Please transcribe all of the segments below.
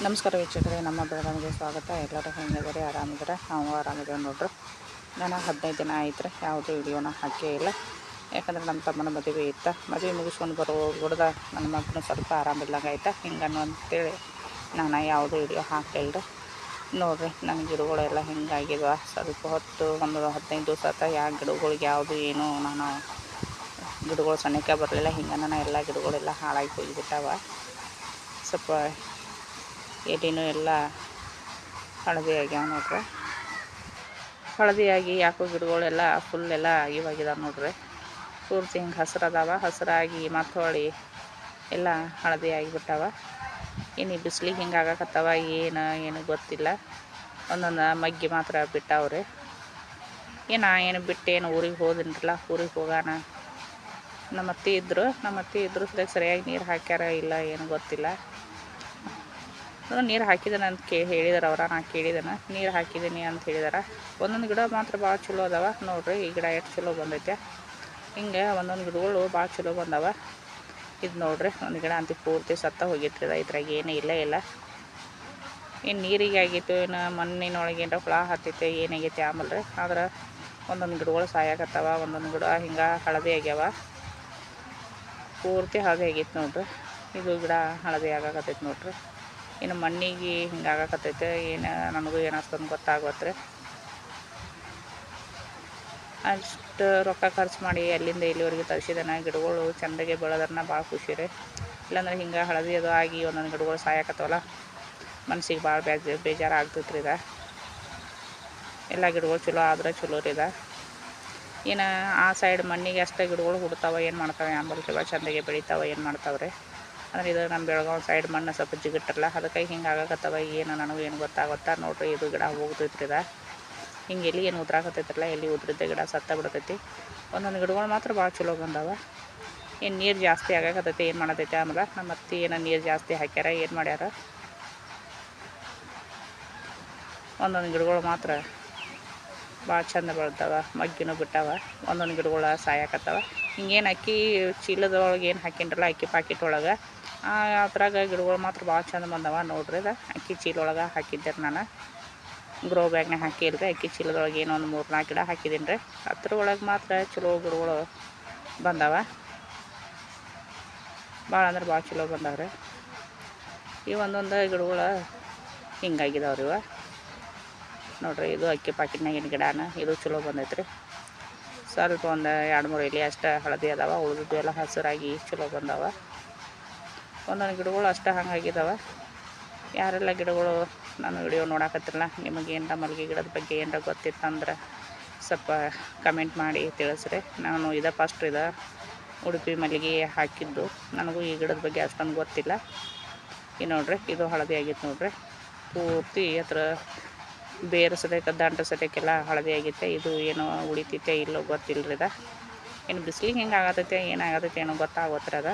ನಮಸ್ಕಾರ ವೀಕ್ಷಕರೇ, ನಮ್ಮ ಬೆಳಗಾವಿಗೆ ಸ್ವಾಗತ. ಎಲ್ಲರೂ ಹೆಂಗಿದ್ದಾರೆ? ಆರಾಮಿದ್ದಾರೆ? ನಾವು ಆರಾಮಿದ್ದೇವೆ ನೋಡ್ರಿ. ನಾನು ಹದಿನೈದು ದಿನ ಆಯ್ತು ಯಾವುದೂ ವಿಡಿಯೋನ ಹಾಕೇ ಇಲ್ಲ. ಯಾಕಂದ್ರೆ ನಮ್ಮ ತಮ್ಮನ ಮದುವೆ ಇತ್ತ. ಮದುವೆ ಮುಗಿಸ್ಕೊಂಡು ಬರೋ ಹುಡ್ದ ನನ್ನ ಮಗನು ಸ್ವಲ್ಪ ಆರಾಮಿಲ್ಲಂಗೆ ಆಯ್ತಾ. ಹಿಂಗನ್ನು ಅಂತೇಳಿ ನಾನು ಯಾವುದೂ ವಿಡಿಯೋ ಹಾಕಲ್ರಿ ನೋಡಿರಿ ನನ್ನ ಗಿಡಗಳೆಲ್ಲ ಹಿಂಗಾಗಿದ್ವ? ಸ್ವಲ್ಪ ಹೊತ್ತು ಒಂದು ಹದಿನೈದು ದಿವಸ ಆತ ಯಾವ ಗಿಡಗಳಿಗೆ ಯಾವುದು ಏನು? ನಾನು ಗಿಡಗಳು ಸಣ್ಣಕ್ಕೆ ಬರಲಿಲ್ಲ. ಹಿಂಗೆ ನಾನು ಎಲ್ಲ ಗಿಡಗಳೆಲ್ಲ ಹಾಳಾಗಿ ಹೋಗಿಬಿಟ್ಟಾವ. ಸ್ವಲ್ಪ ಎಲೆನೂ ಎಲ್ಲ ಹಳದಿ ಆಗ್ಯಾವ ನೋಡ್ರಿ. ಹಳದಿಯಾಗಿ ಯಾಕೋ ಗಿಡಗಳೆಲ್ಲ ಫುಲ್ ಎಲ್ಲ ಆಗಿವಾಗಿದಾವೆ ನೋಡ್ರಿ. ಪೂರ್ತಿ ಹಿಂಗೆ ಹಸಿರದಾವ, ಹಸಿರಾಗಿ ಮತ್ತು ಹೊಳ್ಳಿ ಎಲ್ಲ ಹಳದಿ ಆಗಿಬಿಟ್ಟಾವ. ಇನ್ನು ಬಿಸಿಲಿಗೆ ಹಿಂಗೆ ಆಗಕತ್ತಾವ, ಏನು ಏನು ಗೊತ್ತಿಲ್ಲ. ಒಂದೊಂದು ಮಗ್ಗಿ ಮಾತ್ರ ಬಿಟ್ಟಾವ್ರಿ. ಏನು ಏನು ಬಿಟ್ಟೇನು ಊರಿಗೆ ಹೋದಿನ್ರಲ್ಲ, ಊರಿಗೆ ಹೋಗೋಣ ನಮ್ಮ ಅತ್ತೆ ಇದ್ದರು ನಮ್ಮ ಅತ್ತೆ ಇದ್ರು ಸರಿಯಾಗಿ ನೀರು ಹಾಕ್ಯಾರ ಇಲ್ಲ ಏನು ಗೊತ್ತಿಲ್ಲ. ನೀರು ಹಾಕಿದ್ದೇನೆ ಅಂತ ಕೇ ಹೇಳಿದಾರೆ ಅವ್ರ, ನಾ ಕೇಳಿದ್ದಾನೆ. ನೀರು ಹಾಕಿದ್ದೀನಿ ಅಂತ ಹೇಳಿದಾರೆ. ಒಂದೊಂದು ಗಿಡ ಮಾತ್ರ ಭಾಳ ಚಲೋ ಅದಾವ. ನೋಡ್ರಿ, ಈ ಗಿಡ ಎಷ್ಟು ಚಲೋ ಬಂದೈತೆ. ಹಿಂಗೆ ಒಂದೊಂದು ಗಿಡಗಳು ಭಾಳ ಚಲೋ ಬಂದವ. ಇದು ನೋಡ್ರಿ, ಒಂದು ಗಿಡ ಅಂತ ಪೂರ್ತಿ ಸತ್ತ ಹೋಗಿತ್ತು ಇದ್ರಾಗ ಏನೂ ಇಲ್ಲ ಇಲ್ಲ. ಏನು ನೀರಿಗೆ ಆಗಿತ್ತು ಏನು ಮಣ್ಣಿನೊಳಗೆ ಏನರ ಹುಳ ಹತ್ತೈತೆ ಏನಾಗೈತೆ ಆಮೇಲೆ ರೀ ಆದ್ರೆ ಒಂದೊಂದು ಗಿಡಗಳು ಸಾಯಾಕತ್ತಾವ, ಒಂದೊಂದು ಗಿಡ ಹಿಂಗೆ ಹಳದಿ ಆಗ್ಯಾವ. ಪೂರ್ತಿ ಹಳದಿ ಆಗೈತೆ ನೋಡ್ರಿ. ಇದು ಗಿಡ ಹಳದಿ ಆಗಾಕತ್ತೈತೆ ನೋಡ್ರಿ. ಇನ್ನು ಮಣ್ಣಿಗೆ ಹಿಂಗೆ ಆಗಾಕತ್ತೈತೆ ಏನು ನನಗೂ ಏನು ಅಷ್ಟೊಂದು ಗೊತ್ತಾಗತ್ತೆ ಅಷ್ಟು ರೊಕ್ಕ ಖರ್ಚು ಮಾಡಿ ಅಲ್ಲಿಂದ ಇಲ್ಲಿವರೆಗೆ ತರಿಸಿದಾನ, ಗಿಡಗಳು ಚೆಂದಾಗೆ ಬೆಳೆದ್ರನ್ನ ಭಾಳ ಖುಷಿ ರೀ ಇಲ್ಲಾಂದ್ರೆ ಹಿಂಗೆ ಹಳದಿ ಅದು ಆಗಿ ಒಂದೊಂದು ಗಿಡಗಳು ಸಾಯಕತ್ತವಲ್ಲ, ಮನ್ಸಿಗೆ ಭಾಳ ಬೇಜ ಬೇಜಾರು ಆಗ್ತೈತೆ ರೀ ಇದ ಎಲ್ಲ ಗಿಡಗಳು ಚಲೋ ಆದ್ರೆ ಚಲೋ ರೀ ಇದ ಏನು ಆ ಸೈಡ್ ಮಣ್ಣಿಗೆ ಅಷ್ಟೇ ಗಿಡಗಳು ಹುಡ್ತಾವೆ, ಏನು ಮಾಡ್ತಾವೆ ಆಂಬಲ್ ಚಲೋ ಚೆಂದಾಗೆ ಬೆಳಿತಾವೆ, ಏನು ಮಾಡ್ತಾವೆ ರೀ ಅಂದ್ರೆ ಇದು ನಮ್ಮ ಬೆಳಗಾವಿ ಸೈಡ್ ಮಣ್ಣು ಸ್ವಲ್ಪ ಜಿಗಿಟ್ಟಲ್ಲ ಅದಕ್ಕೆ ಹಿಂಗೆ ಆಗಾಕತ್ತವ, ಏನು ನನಗೂ ಏನು ಗೊತ್ತಾಗುತ್ತಾ. ನೋಡ್ರಿ ಇದು ಗಿಡ ಹೋಗ್ತೈತ್ರಿ ಇದ. ಹಿಂಗೆ ಎಲ್ಲಿ ಏನು ಉದ್ರಾಕತ್ತೈತ್ರಲ್ಲ ಎಲ್ಲಿ ಉದ್ರಿದ್ದ ಗಿಡ ಸತ್ತ ಬಿಡ್ತೈತಿ. ಒಂದೊಂದು ಗಿಡಗಳು ಮಾತ್ರ ಭಾಳ ಚಲೋ ಬಂದಾವ. ಏನು ನೀರು ಜಾಸ್ತಿ ಆಗಾಕತ್ತೈತಿ, ಏನು ಮಾಡತೈತಿ ಆಮೇಲೆ ನಮ್ಮ ಅತ್ತಿ ಏನೋ ನೀರು ಜಾಸ್ತಿ ಹಾಕ್ಯಾರ, ಏನು ಮಾಡ್ಯಾರ? ಒಂದೊಂದು ಗಿಡಗಳು ಮಾತ್ರ ಭಾಳ ಚಂದ ಬೆಳ್ತಾವ ಮಗ್ಗಿನೂ ಬಿಟ್ಟಾವ. ಒಂದೊಂದು ಗಿಡಗಳು ಸಾಯಕತ್ತಾವ. ಹಿಂಗೇನು ಅಕ್ಕಿ ಚೀಲದೊಳಗೆ ಏನು ಹಾಕಿನ್ರಲ್ಲ ಅಕ್ಕಿ ಪಾಕಿಟ್ ಒಳಗೆ. ಅದ್ರಾಗ ಗಿಡಗಳು ಮಾತ್ರ ಭಾಳ ಚಂದ ಬಂದವ ನೋಡ್ರಿ ಇದು ಅಕ್ಕಿ ಚೀಲ ಒಳಗೆ ಹಾಕಿದ್ದೆ ನಾನು ಗ್ರೋ ಬ್ಯಾಗ್ನಾಗ ಹಾಕಿಲ್ರಿ, ಅಕ್ಕಿ ಚೀಲದೊಳಗೆ ಏನೋ ಒಂದು ಮೂರು ನಾಲ್ಕು ಗಿಡ ಹಾಕಿದ್ದೀನಿ ರೀ. ಒಳಗೆ ಮಾತ್ರ ಚಲೋ ಗಿಡಗಳು ಬಂದಾವ. ಭಾಳ ಅಂದ್ರೆ ಭಾಳ ಚಲೋ ಬಂದಾವ್ರಿ ಈ ಒಂದೊಂದು ಗಿಡಗಳು ಹಿಂಗಾಗಿದಾವ್ರಿ ಇವ. ನೋಡ್ರಿ, ಇದು ಅಕ್ಕಿ ಪಾಕಿಟ್ನಾಗಿನ ಗಿಡನ, ಇದು ಚಲೋ ಬಂದೈತೆ ರೀ ಸ್ವಲ್ಪ ಒಂದು ಎರಡು ಮೂರು ಎಲೆ ಅಷ್ಟೇ ಹಳದಿ ಅದಾವ ಉಳಿದಿದ್ದು ಎಲ್ಲ ಹಸಿರಾಗಿ ಚಲೋ ಬಂದಾವ. ಒಂದೊಂದು ಗಿಡಗಳು ಅಷ್ಟೇ ಹಂಗಾಗಿದ್ದಾವೆ ಯಾರೆಲ್ಲ ಗಿಡಗಳು ನಾನು ವಿಡಿಯೋ ನೋಡಕತ್ತಿರಲ್ಲ ನಿಮಗೆ ಏನರ ಮಲ್ಲಿಗೆ ಗಿಡದ ಬಗ್ಗೆ ಏನರ ಗೊತ್ತಿತ್ತಂದ್ರೆ ಸ್ವಲ್ಪ ಕಮೆಂಟ್ ಮಾಡಿ ತಿಳಿಸ್ರಿ. ನಾನು ಇದ ಫಸ್ಟ್ ಇದು ಉಡುಪಿ ಮಲ್ಲಿಗೆ ಹಾಕಿದ್ದು. ನನಗೂ ಈ ಗಿಡದ ಬಗ್ಗೆ ಅಷ್ಟೊಂದು ಗೊತ್ತಿಲ್ಲ. ಈ ನೋಡ್ರಿ, ಇದು ಹಳದಿ ಆಗಿತ್ತು ನೋಡ್ರಿ. ಪೂರ್ತಿ ಹತ್ರ ಬೇರೆ ಸದ್ಯಕ್ಕೆ ದಂಟ ಸದ್ಯಕ್ಕೆಲ್ಲ ಹಳದಿ ಆಗೈತೆ ಇದು ಏನೋ ಉಳಿತೈತೆ ಇಲ್ಲೋ ಗೊತ್ತಿಲ್ಲರಿ ಅದ ಏನು ಬಿಸಿಲಿಗೆ ಹೆಂಗೆ ಆಗತೈತೆ ಏನಾಗತೈತೆ ಏನೋ ಗೊತ್ತಾಗೋತ್ರ ಅದ.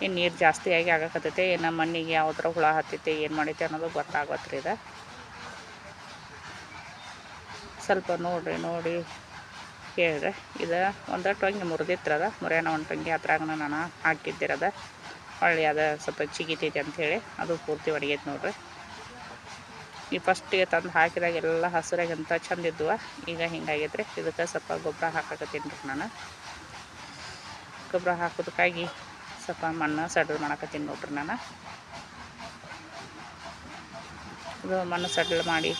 ಇನ್ನು ನೀರು ಜಾಸ್ತಿ ಆಗಿ ಏನು ಮಣ್ಣಿಗೆ ಥರ ಹುಳ ಹತ್ತೈತೆ, ಏನು ಮಾಡೈತೆ ಅನ್ನೋದು ಗೊತ್ತಾಗತ್ರಿ ಇದು. ಸ್ವಲ್ಪ ನೋಡಿರಿ, ನೋಡಿ ಕೇಳಿರಿ ಇದು ಒಂದು ಟೊಂಗಿ ಮುರಿದಿತ್ತರದ ಮುರಿಯೋಣ ಒಂದು ಟೊಂಗಿ ಹತ್ರಾಗ ನಾನು ಹಾಕಿದ್ದಿರದ. ಹೊಳ್ಳಿ ಅದು ಸ್ವಲ್ಪ ಚಿಗಿತೈತಿ ಅಂಥೇಳಿ ಅದು ಪೂರ್ತಿ ಒಡಗೈತೆ ನೋಡಿರಿ. ಈ ಫಸ್ಟಿಗೆ ತಂದು ಹಾಕಿದಾಗ ಎಲ್ಲ ಹಸಿರಾಗಂತ ಚಂದ ಇದ್ವ. ಈಗ ಹಿಂಗಾಗೈತೆ ರೀ ಇದಕ್ಕೆ ಸ್ವಲ್ಪ ಗೊಬ್ಬರ ಹಾಕಕತ್ತೀನಿ ರೀ ನಾನು. ಗೊಬ್ಬರ ಹಾಕೋದಕ್ಕಾಗಿ ಸ್ವಲ್ಪ ಮಣ್ಣು ಸಡ್ಲ್ ಮಾಡಕತ್ತೀನಿ ನೋಡ್ರಿ ನಾನು. ಇದು ಮಣ್ಣು ಸಡ್ಲ್ ಮಾಡಿ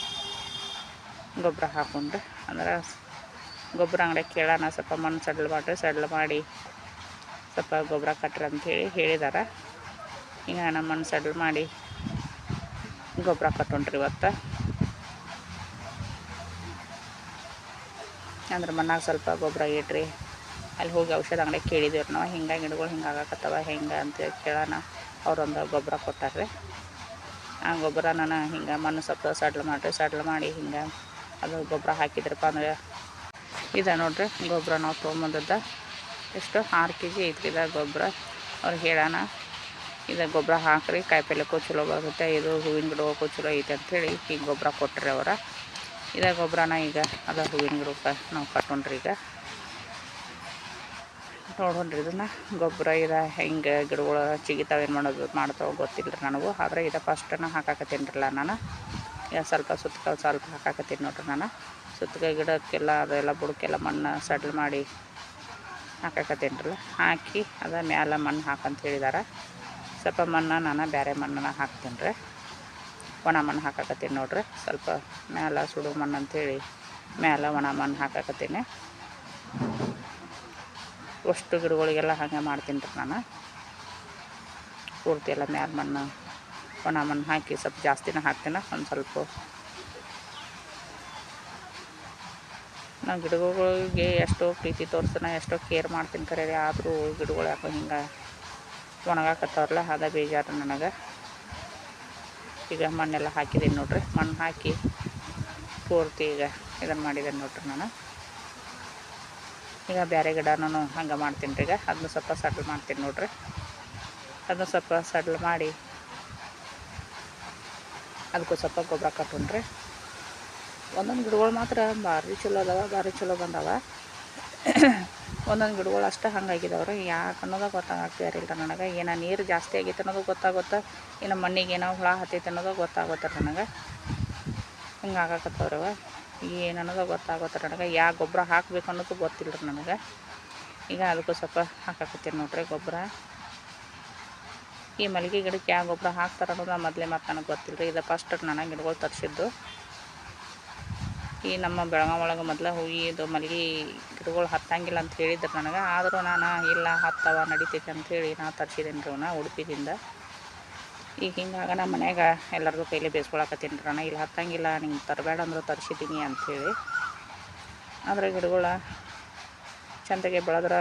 ಗೊಬ್ಬರ ಹಾಕೊಂಡ್ರೆ. ಅಂದ್ರೆ ಗೊಬ್ಬರ ಅಂಗಡಿ ಕೇಳೋಣ, ಸ್ವಲ್ಪ ಮಣ್ಣು ಸಡ್ಲ್ ಮಾಡಿರಿ ಸಡ್ಲ್ ಮಾಡಿ ಸ್ವಲ್ಪ ಗೊಬ್ಬರ ಕಟ್ರಿ ಅಂಥೇಳಿ ಹೇಳಿದಾರೆ. ಈಗ ನಮ್ಮ ಮಣ್ಣು ಸಡ್ಲ್ ಮಾಡಿ ಗೊಬ್ಬರ ಕಟ್ಟೊಂಡ್ರಿ ಇವತ್ತು. ಅಂದ್ರೆ ಮಣ್ಣಾಗ ಸ್ವಲ್ಪ ಗೊಬ್ಬರ ಇಡ್ರಿ. ಅಲ್ಲಿ ಹೋಗಿ ಔಷಧ ಅಂಗಡಿ ಕೇಳಿದೇವ್ರಿ ನಾವು, ಹಿಂಗೆ ಗಿಡಗಳು ಹಿಂಗೆ ಆಗಾಕತ್ತವ, ಹೆಂಗೆ ಅಂತ ಕೇಳೋಣ. ಅವ್ರೊಂದು ಗೊಬ್ಬರ ಕೊಟ್ಟಾರ್ರಿ. ಆ ಗೊಬ್ಬರ ನಾನು ಹಿಂಗೆ ಮಣ್ಣು ಸ್ವಲ್ಪ ಸಡ್ಲ ಮಾಡಿರಿ, ಸಡ್ಲ ಮಾಡಿ ಹಿಂಗೆ ಅದು ಗೊಬ್ಬರ ಹಾಕಿದ್ರಪ್ಪ ಅಂದ್ರೆ ಇದೆ ನೋಡಿರಿ, ಗೊಬ್ಬರ ನಾವು ತೊಗೊಂಬಂದದ್ದು ಎಷ್ಟು? ಆರು ಕೆ ಜಿ ಐತ್ರಿ ಇದು ಗೊಬ್ಬರ. ಅವ್ರು ಹೇಳೋಣ, ಇದು ಗೊಬ್ಬರ ಹಾಕ್ರಿ, ಕಾಯಿಪಲ್ಯಕ್ಕೂ ಚಲೋ ಬರುತ್ತೆ, ಇದು ಹೂವಿನ ಗಿಡಕ್ಕೂ ಚಲೋ ಐತೆ ಅಂಥೇಳಿ ಈಗ ಗೊಬ್ಬರ ಕೊಟ್ಟರೆ ಅವರ. ಇದೇ ಗೊಬ್ಬರನ ಈಗ ಅದ ಹೂವಿನ ಗಿಡಕ್ಕೆ ನಾವು ಕಟ್ಟೊಂಡ್ರಿ ಈಗ. ನೋಡೋಣ್ರಿ ಇದನ್ನು. ಗೊಬ್ಬರ ಇದ, ಹೆಂಗೆ ಗಿಡಗಳು ಚಿಗಿತಾವ, ಏನು ಮಾಡೋದು ಮಾಡ್ತಾವೆ ಗೊತ್ತಿಲ್ಲ ನನಗೂ. ಆದರೆ ಇದು ಫಸ್ಟನ್ನು ಹಾಕಾಕತ್ತೀನಿರಲ್ಲ ನಾನು. ಸ್ವಲ್ಪ ಸುತ್ತಕ ಸ್ವಲ್ಪ ಹಾಕಾಕತ್ತೀನಿ ನೋಡ್ರಿ ನಾನು. ಸುತ್ತಕ ಗಿಡಕ್ಕೆಲ್ಲ, ಅದೆಲ್ಲ ಬುಡಕ್ಕೆಲ್ಲ ಮಣ್ಣು ಸಡ್ಲ್ ಮಾಡಿ ಹಾಕಾಕತ್ತೀನಿರಲ್ಲ. ಹಾಕಿ ಅದ ಮ್ಯಾಲ ಮಣ್ಣು ಹಾಕಂತ ಹೇಳಿದಾರೆ. ಸ್ವಲ್ಪ ಮಣ್ಣು ನಾನು ಬೇರೆ ಮಣ್ಣನ್ನು ಹಾಕ್ತೀನಿ ರೀ ಒಣ ಮಣ್ಣು ಹಾಕಾಕತ್ತೀನಿ ನೋಡ್ರಿ. ಸ್ವಲ್ಪ ಮ್ಯಾಲ ಸುಡು ಮಣ್ಣು ಅಂಥೇಳಿ ಮ್ಯಾಲ ಒಣ ಮಣ್ಣು ಹಾಕಾಕತ್ತೀನಿ. ಅಷ್ಟು ಗಿಡಗಳಿಗೆಲ್ಲ ಹಾಗೆ ಮಾಡ್ತೀನಿ ರೀ ನಾನು. ಪೂರ್ತಿ ಎಲ್ಲ ಮ್ಯಾಲ ಮಣ್ಣು, ಒಣ ಮಣ್ಣು ಹಾಕಿ ಸ್ವಲ್ಪ ಜಾಸ್ತಿನೇ ಹಾಕ್ತೀನಿ, ಒಂದು ಸ್ವಲ್ಪ. ನಾವು ಗಿಡಗಳಿಗೆ ಎಷ್ಟೋ ಪ್ರೀತಿ ತೋರಿಸ್ತಾನೆ ಎಷ್ಟೋ ಕೇರ್ ಮಾಡ್ತೀನಿ ಕರೆ ಆದರೂ ಗಿಡಗಳು ಯಾಕೋ ಹಿಂಗೆ ಒಣಗಾಕತ್ತವ್ರಲ್ಲ ಅದ ಬೇಜಾರು ನನಗೆ. ಈಗ ಮಣ್ಣೆಲ್ಲ ಹಾಕಿದ್ದೀನಿ ನೋಡಿರಿ, ಮಣ್ಣು ಹಾಕಿ ಪೂರ್ತಿ ಈಗ ಇದನ್ನು ಮಾಡಿದ್ದೇನೆ ನೋಡಿರಿ ನಾನು. ಈಗ ಬೇರೆ ಗಿಡನೂ ಹಂಗೆ ಮಾಡ್ತೀನಿ ರೀ ಈಗ. ಅದನ್ನು ಸ್ವಲ್ಪ ಸಡ್ಲ್ ಮಾಡ್ತೀನಿ ನೋಡ್ರಿ. ಅದನ್ನು ಸ್ವಲ್ಪ ಸಡ್ಲ್ ಮಾಡಿ ಅದಕ್ಕೂ ಸ್ವಲ್ಪ ಗೊಬ್ಬರ ಕಟ್ಟುಣ್ರಿ ಒಂದೊಂದು ಗಿಡಗಳು ಮಾತ್ರ ಭಾರಿ ಚಲೋ ಅದಾವ, ಭಾರಿ ಚಲೋ ಬಂದಾವ. ಒಂದೊಂದು ಗಿಡಗಳು ಅಷ್ಟೇ ಹಂಗಾಗಿದಾವ್ರಿ ಯಾಕೆ ಅನ್ನೋದು ಗೊತ್ತಾಗ್ತಿರಲಿಲ್ಲ ನನಗೆ. ಏನೋ ನೀರು ಜಾಸ್ತಿ ಆಗೈತೆ ಅನ್ನೋದು ಗೊತ್ತಾಗುತ್ತೆ ಇನ್ನು ಮಣ್ಣಿಗೆ ಏನೋ ಹುಳ ಹತ್ತೈತೆ ಅನ್ನೋದು ಗೊತ್ತಾಗುತ್ತೆ ನನಗೆ. ಹಿಂಗೆ ಆಗಾಕತ್ತವ್ರವ. ಏನು ಅನ್ನೋದು ಗೊತ್ತಾಗುತ್ತೆ ನನಗೆ. ಯಾವ ಗೊಬ್ಬರ ಹಾಕ್ಬೇಕು ಅನ್ನೋದು ಗೊತ್ತಿಲ್ಲ ರೀ ನನಗೆ. ಈಗ ಅದಕ್ಕೂ ಸ್ವಲ್ಪ ಹಾಕಾಕತ್ತೀನಿ ನೋಡ್ರಿ ಗೊಬ್ಬರ. ಈ ಮಲ್ಲಿಗೆ ಗಿಡಕ್ಕೆ ಯಾವ ಗೊಬ್ಬರ ಹಾಕ್ತಾರೆ ಅನ್ನೋದು ಮೊದಲೇ ಮತ್ತು ನನಗೆ ಗೊತ್ತಿಲ್ಲ ರೀ ಇದು ಫಸ್ಟ್ ನನಗೆ ಗಿಡಗಳು ತರಿಸಿದ್ದು. ಈ ನಮ್ಮ ಬೆಳಗಾವಿ ಒಳಗೆ ಮೊದಲ ಹೂವಿ ಇದು ಮಲ್ಲಿಗೆ ಗಿಡಗಳು ಹತ್ತಂಗಿಲ್ಲ ಅಂತ ಹೇಳಿದ್ರು ನನಗೆ. ಆದರೂ ನಾನು, ಇಲ್ಲ ಹತ್ತವ ನಡಿತೈತೆ ಅಂಥೇಳಿ ನಾನು ತರಿಸಿದ್ದೀನಿ ರೀ ಅವನ್ನ ಉಡುಪಿದಿಂದ. ಈಗ ಹಿಂಗಾಗ ನಮ್ಮ ಮನ್ಯಾಗ ಎಲ್ಲರಿಗೂ ಕೈಲಿ ಬೇಯಿಸ್ಕೊಳಕತ್ತೀನಿ ರೀ ನಾನು ಇಲ್ಲಿ ಹತ್ತಂಗಿಲ್ಲ, ನಿಂಗೆ ತರಬೇಡ ಅಂದ್ರೆ ತರಿಸಿದ್ದೀನಿ ಅಂಥೇಳಿ ಆದರೆ ಗಿಡಗಳ ಚಂದಗೆ ಬೆಳೆದ್ರೆ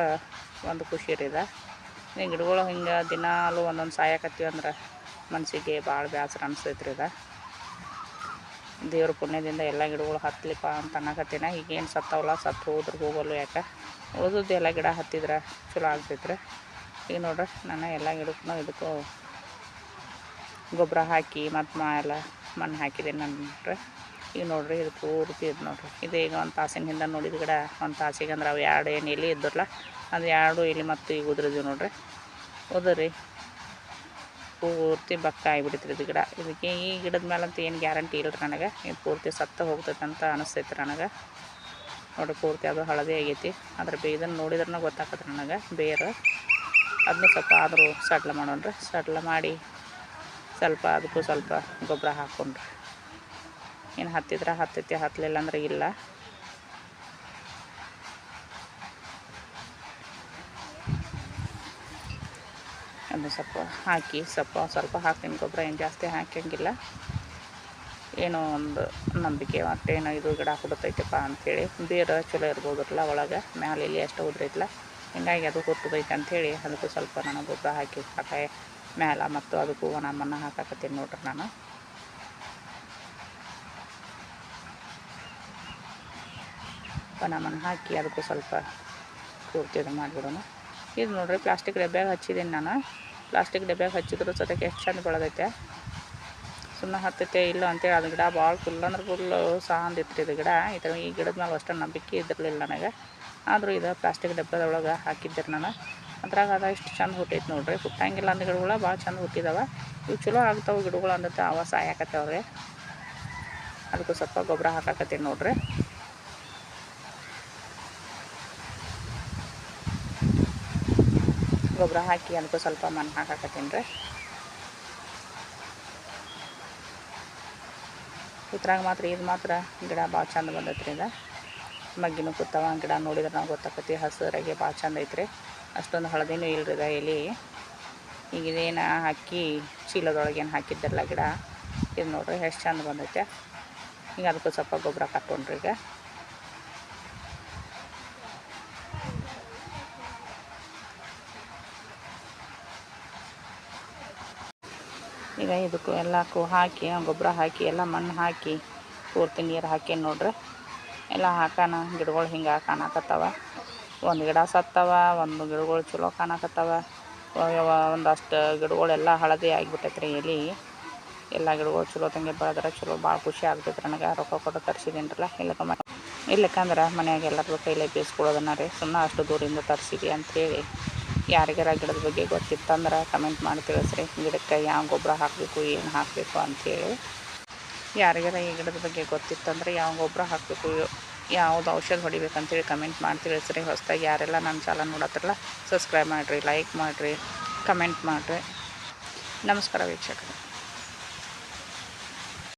ಒಂದು ಖುಷಿ ರೀ ಇದು. ಈ ಗಿಡಗಳು ಹಿಂಗೆ ದಿನಾಲು ಒಂದೊಂದು ಸಾಯಕತ್ತೀವಿ ಅಂದ್ರೆ ಮನಸ್ಸಿಗೆ ಭಾಳ ಬೇಸರ ಅನಿಸ್ತೈತ್ರಿ ಇದು. ದೇವ್ರ ಪುಣ್ಯದಿಂದ ಎಲ್ಲ ಗಿಡಗಳು ಹತ್ತಲಿಪ್ಪ ಅಂತ ಅನ್ನಕತ್ತೀನಿ. ಈಗೇನು ಸತ್ತವಲ್ಲ, ಸತ್ತು ಹೋದ್ರೆ ಹೋಗಲ್ಲೂ ಯಾಕೆ? ಉಳಿದದ್ದು ಎಲ್ಲ ಗಿಡ ಹತ್ತಿದ್ರೆ ಚಲೋ ಆಗ್ತೈತ್ರಿ. ಈಗ ನೋಡ್ರಿ, ನಾನು ಎಲ್ಲ ಗಿಡಕ್ಕೂ ಇದಕ್ಕೂ ಗೊಬ್ಬರ ಹಾಕಿ ಮತ್ತು ಮಾ ಎಲ್ಲ ಮಣ್ಣು ಹಾಕಿದೆ ನೋಡ್ರಿ ಈಗ ನೋಡ್ರಿ ಇದು ಪೂರ್ತಿ ಇದು ನೋಡ್ರಿ. ಇದು ಈಗ ಒಂದು ತಾಸಿನ ಹಿಂದೆ ನೋಡಿದ ಗಿಡ. ಒಂದು ತಾಸಿಗೆ ಅಂದ್ರೆ ಅವು ಎರಡು ಏನು ಎಲೆ ಇದ್ದರಲ್ಲ ಅದು ಎರಡು ಎಲೆ ಮತ್ತು ಈಗ ಉದ್ರಿದ್ವಿ ನೋಡ್ರಿ. ಉದುರಿ ಪೂರ್ತಿ ಬಕ್ಕ ಆಗಿಬಿಟ್ಟಿತ್ತು ಇದು ಗಿಡ. ಇದಕ್ಕೆ ಈ ಗಿಡದ ಮೇಲಂತೂ ಏನು ಗ್ಯಾರಂಟಿ ಇಲ್ಲ ನನಗೆ. ಇದು ಪೂರ್ತಿ ಸತ್ತ ಹೋಗ್ತೈತೆ ಅಂತ ಅನಿಸ್ತೈತೆ ನನಗೆ. ನೋಡಿರಿ ಪೂರ್ತಿ ಅದು ಹಳದಿ ಆಗೈತಿ. ಅದ್ರ ಬೇ ಇದನ್ನು ನೋಡಿದ್ರೆ ಗೊತ್ತಾಗತ್ತೆ ನನಗೆ. ಬೇರು. ಅದನ್ನು ಸ್ವಲ್ಪ ಆದರೂ ಸಡ್ಲ ರೀ ಸಡ್ಲ ಮಾಡಿ ಸ್ವಲ್ಪ ಅದಕ್ಕೂ ಸ್ವಲ್ಪ ಗೊಬ್ಬರ ಹಾಕ್ಕೊಂಡ್ರೆ ಏನು ಹತ್ತಿದ್ರೆ ಹತ್ತೈತಿ ಹತ್ತಲಿಲ್ಲ ಅಂದ್ರೆ ಇಲ್ಲ. ಅದು ಸ್ವಲ್ಪ ಹಾಕಿ, ಸ್ವಲ್ಪ ಸ್ವಲ್ಪ ಹಾಕ್ತೀನಿ ಗೊಬ್ಬರ, ಏನು ಜಾಸ್ತಿ ಹಾಕಂಗಿಲ್ಲ ಏನೋ ಒಂದು ನಂಬಿಕೆ ಮತ್ತೇನೋ ಇದು ಗಿಡ ಕೊಡುತ್ತೈತಪ್ಪ ಅಂಥೇಳಿ ಬೇರೆ ಚಲೋ ಇರ್ಬೋದ್ರಲ್ಲ ಒಳಗೆ, ಮ್ಯಾಲೆ ಇಲ್ಲಿ ಎಷ್ಟು ಉದ್ರೈತಲ್ಲ ಹಿಂಗಾಗಿ ಅದು ಹುಟ್ಟುದೈತೆ ಅಂಥೇಳಿ ಅದಕ್ಕೂ ಸ್ವಲ್ಪ ನಾನು ಗೊಬ್ಬರ ಹಾಕಿ ಹಾಕ ಮ್ಯಾಲ ಮತ್ತು ಅದಕ್ಕೂ ಒಣ ಮಣ್ಣು ಹಾಕಾಕತ್ತೀನಿ ನೋಡ್ರಿ ನಾನು. ಒಣ ಮಣ್ಣು ಹಾಕಿ ಅದಕ್ಕೂ ಸ್ವಲ್ಪ ಪೂರ್ತಿ ಇದು ಮಾಡಿಬಿಡೋಣ. ಇದು ನೋಡ್ರಿ ಪ್ಲಾಸ್ಟಿಕ್ ಡಬ್ಬ್ಯಾಗ ಹಚ್ಚಿದ್ದೀನಿ ನಾನು. ಪ್ಲಾಸ್ಟಿಕ್ ಡಬ್ಬ್ಯಾಗ ಹಚ್ಚಿದ್ರು ಸದ್ಯಕ್ಕೆ ಎಷ್ಟು ಚಂದ ಬೆಳೆದೈತೆ. ಸುಮ್ಮನೆ ಹತ್ತೈತೆ ಇಲ್ಲ ಅಂತೇಳಿ ಅದು ಗಿಡ ಭಾಳ ಫುಲ್ ಅಂದ್ರೆ ಫುಲ್ಲು ಸಾಂದಿತ್ತು ಇದು ಗಿಡ. ಈ ಥರ ಈ ಗಿಡದ ಮೇಲೆ ಅಷ್ಟು ನಂಬಿಕೆ ಇದ್ದಿರಲಿಲ್ಲ ನನಗೆ. ಆದರೂ ಇದು ಪ್ಲಾಸ್ಟಿಕ್ ಡಬ್ಬದೊಳಗೆ ಹಾಕಿದ್ದೆ ನಾನು. ಅದ್ರಾಗ ಅದ, ಇಷ್ಟು ಚಂದ ಹುಟ್ಟೈತೆ ನೋಡ್ರಿ. ಹುಟ್ಟಂಗಿಲ್ಲ ಅಂದ ಗಿಡಗಳು ಭಾಳ ಚಂದ ಹುಟ್ಟಿದಾವೆ. ಇವು ಚಲೋ ಆಗ್ತಾವೆ ಗಿಡಗಳು ಅಂದತ್ತೆ ಅವ ಸಾಯಾಕತ್ತವ್ರಿ ಅದಕ್ಕೂ ಸ್ವಲ್ಪ ಗೊಬ್ಬರ ಹಾಕಾಕತ್ತೀನಿ ನೋಡ್ರಿ. ಗೊಬ್ಬರ ಹಾಕಿ ಅದಕ್ಕೂ ಸ್ವಲ್ಪ ಮಣ್ಣು ಹಾಕಾಕತ್ತೀನಿ ರೀ. ಇದ್ರಾಗ ಮಾತ್ರ ಇದು ಮಾತ್ರ ಗಿಡ ಭಾಳ ಚಂದ ಬಂದೈತ್ರಿ ಇದು. ಮಗ್ಗಿನೂ ಕೂತಾವ, ಗಿಡ ನೋಡಿದ್ರೆ ನಾವು ಗೊತ್ತಾಕತಿ ಹಸಿರಾಗಿ ಭಾಳ ಚಂದ ಐತ್ರಿ. ಅಷ್ಟೊಂದು ಹಳದಿನೂ ಇಲ್ಲ ಇದು ಎಲೆ. ಈಗ ಇದೇನು ಹಾಕಿ ಚೀಲದೊಳಗೇನು ಹಾಕಿದ್ದಲ್ಲ ಗಿಡ. ಇದು ನೋಡ್ರಿ ಎಷ್ಟು ಚಂದ ಬಂದೈತೆ. ಈಗ ಅದಕ್ಕೂ ಸ್ವಲ್ಪ ಗೊಬ್ಬರ ಕಟ್ಕೊಂಡ್ರಿ ಈಗ. ಈಗ ಇದಕ್ಕೂ ಎಲ್ಲಕ್ಕೂ ಹಾಕಿ, ಗೊಬ್ಬರ ಹಾಕಿ, ಎಲ್ಲ ಮಣ್ಣು ಹಾಕಿ ಪೂರ್ತಿ ನೀರು ಹಾಕಿ ನೋಡ್ರಿ. ಎಲ್ಲ ಹಾಕೋಣ, ಗಿಡಗಳು ಹಿಂಗೆ ಕಾಣಕತ್ತವ ಒಂದು ಗಿಡ ಸತ್ತವ, ಒಂದು ಗಿಡಗಳು ಚಲೋ ಕಾಣಕತ್ತವ. ಒಂದಷ್ಟು ಗಿಡಗಳೆಲ್ಲ ಹಳದಿ ಆಗಿಬಿಟ್ಟೈತೆ ರೀ ಎಲೆ. ಎಲ್ಲ ಗಿಡಗಳು ಚಲೋ ತಂಗೆ ಬೆಳೆದ್ರೆ, ಚಲೋ ಭಾಳ ಖುಷಿ ಆಗ್ತೈತೆ ನನಗೆ. ರೊಕ್ಕ ಕೊಟ್ಟು ತರ್ಸಿದೀನ್ರಲ್ಲ ಇಲ್ಲಕ ಮನೆ ಇಲ್ಲಕ್ಕಂದ್ರೆ ಮನ್ಯಾಗ ಎಲ್ಲರದ್ದು ಕೈಲೇ ಬೇಯಿಸ್ಕೊಳ್ಳೋದನ್ನ ರೀ. ಸುಮ್ಮನೆ ಅಷ್ಟು ದೂರಿಂದ ತರಿಸಿದೆ ಅಂಥೇಳಿ ಯಾರಿಗಾರ ಗಿಡದ ಬಗ್ಗೆ ಗೊತ್ತಿತ್ತಂದ್ರೆ ಕಮೆಂಟ್ ಮಾಡಿ ತಿಳಿಸ್ರಿ. ಗಿಡಕ್ಕೆ ಯಾವ ಗೊಬ್ಬರ ಹಾಕಬೇಕು, ಏನು ಹಾಕಬೇಕು ಅಂಥೇಳಿ ಯಾರಿಗಾರ ಈ ಗಿಡದ ಬಗ್ಗೆ ಗೊತ್ತಿತ್ತಂದ್ರೆ ಯಾವ ಗೊಬ್ಬರ ಹಾಕಬೇಕು ಯಾವ್ದು ಔಷಧ ಹೊಡಿಬೇಕಂತೇಳಿ ಕಮೆಂಟ್ ಮಾಡಿ ತಿಳಿಸ್ರಿ ಹೊಸ್ದಾಗಿ ಯಾರೆಲ್ಲ ನನ್ನ ಚಾನಲ್ ನೋಡತ್ತಿರಲ್ಲ ಸಬ್ಸ್ಕ್ರೈಬ್ ಮಾಡಿರಿ ಲೈಕ್ ಮಾಡಿರಿ ಕಮೆಂಟ್ ಮಾಡಿರಿ. ನಮಸ್ಕಾರ ವೀಕ್ಷಕರೇ.